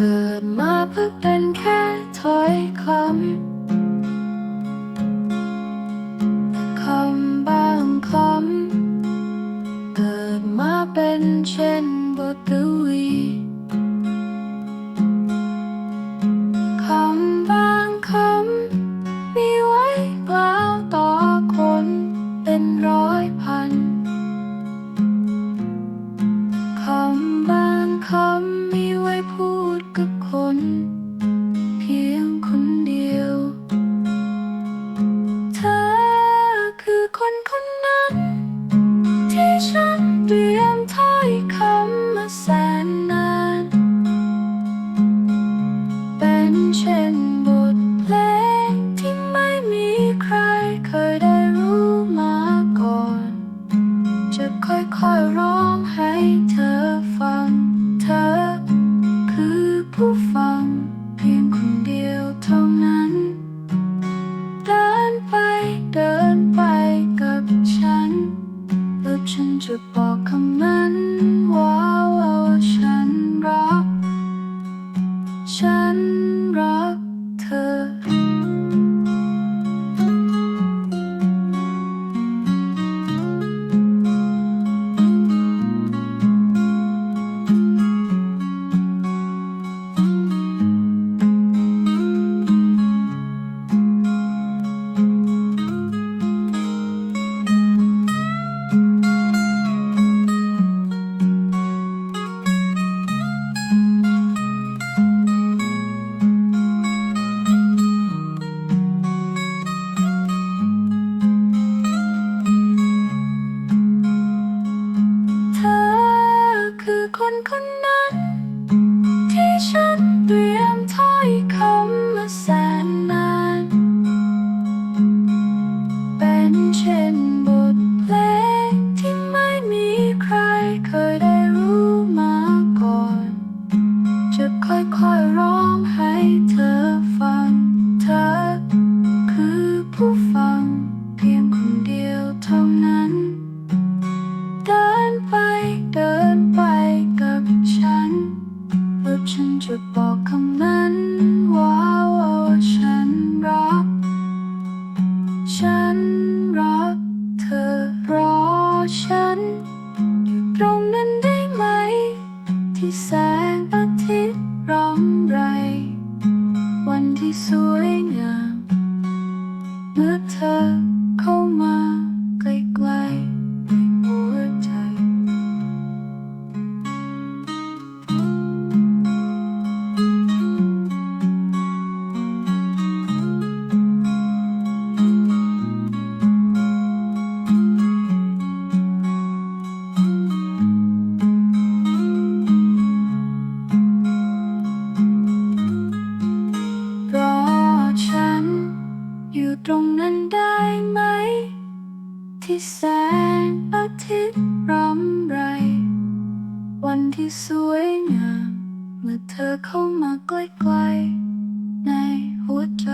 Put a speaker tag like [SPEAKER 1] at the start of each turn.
[SPEAKER 1] เกิดมาเพื่อเป็นแค่ถอยคำ คนนั้น ที่ฉันเตรียมถ้อยคำมาใส่ my ได้ไหม ที่แสงอาทิตย์ร่ำไร วันที่สวยงาม เมื่อเธอเข้ามาใกล้ๆในหัวใจ